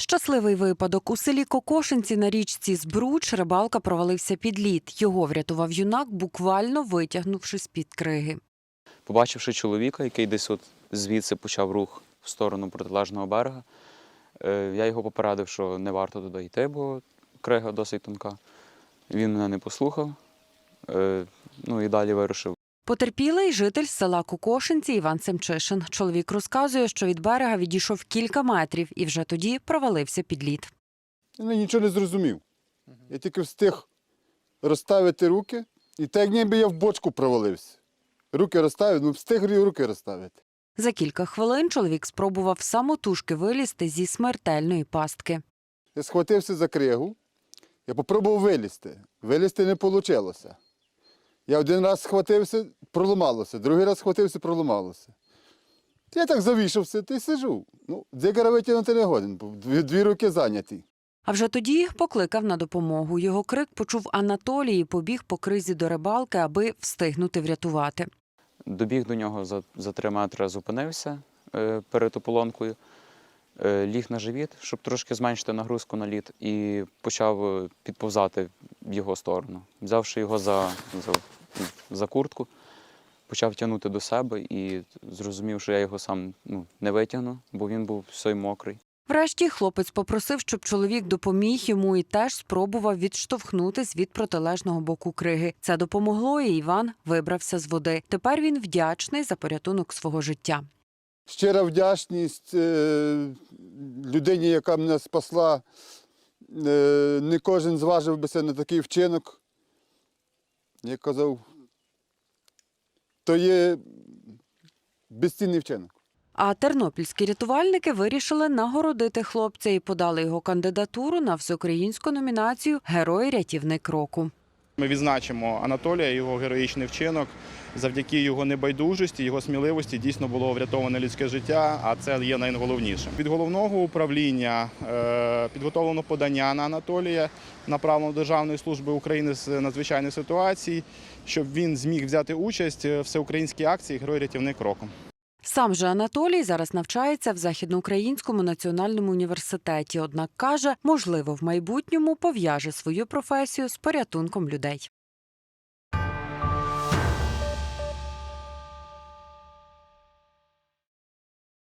Щасливий випадок у селі Кокошинці на річці Збруч рибалка провалився під лід. Його врятував юнак, буквально витягнувши з-під криги. Побачивши чоловіка, який десь от звідси почав рух в сторону протилежного берега, е, я його попередив, що не варто туди йти, бо крига досить тонка. Він мене не послухав, е, ну і далі вирушив. Потерпілий житель села Кокошинці Іван Семчишин. Чоловік розказує, що від берега відійшов кілька метрів і вже тоді провалився під лід. Я нічого не зрозумів. Я тільки встиг розставити руки, і так як ніби я в бочку провалився. Руки розставив, ну встиг руки розставити. За кілька хвилин чоловік спробував самотужки вилізти зі смертельної пастки. Я схватився за кригу, я попробував вилізти. Вилізти не вийшло. Я один раз схватився, проламалося, другий раз схватився, проламалося. Я так завішався, ти сижу. Ну, дзигара витягнути не годен, бо дві, дві руки зайняті. А вже тоді покликав на допомогу. Його крик почув Анатолій і побіг по кризі до рибалки, аби встигнути врятувати. Добіг до нього за, за три метри, зупинився е, перед ополонкою, е, ліг на живіт, щоб трошки зменшити нагрузку на лід, і почав е, підповзати в його сторону. Взявши його за, за, за куртку, почав тягнути до себе і зрозумів, що я його сам ну, не витягну, бо він був все мокрий. Врешті хлопець попросив, щоб чоловік допоміг йому і теж спробував відштовхнутись від протилежного боку криги. Це допомогло, і Іван вибрався з води. Тепер він вдячний за порятунок свого життя. Щира вдячність е, людині, яка мене спасла. Е, не кожен зважив би себе на такий вчинок. Я казав, то є безцінний вчинок. А тернопільські рятувальники вирішили нагородити хлопця і подали його кандидатуру на всеукраїнську номінацію Герой рятівник року. Ми відзначимо Анатолія, його героїчний вчинок. Завдяки його небайдужості, його сміливості дійсно було врятоване людське життя, а це є найголовнішим. Від головного управління е, підготовлено подання на Анатолія, направлено Державної служби України з надзвичайних ситуацій, щоб він зміг взяти участь в всеукраїнській акції Герой рятівник року. Сам же Анатолій зараз навчається в Західноукраїнському національному університеті. Однак каже, можливо, в майбутньому пов'яже свою професію з порятунком людей.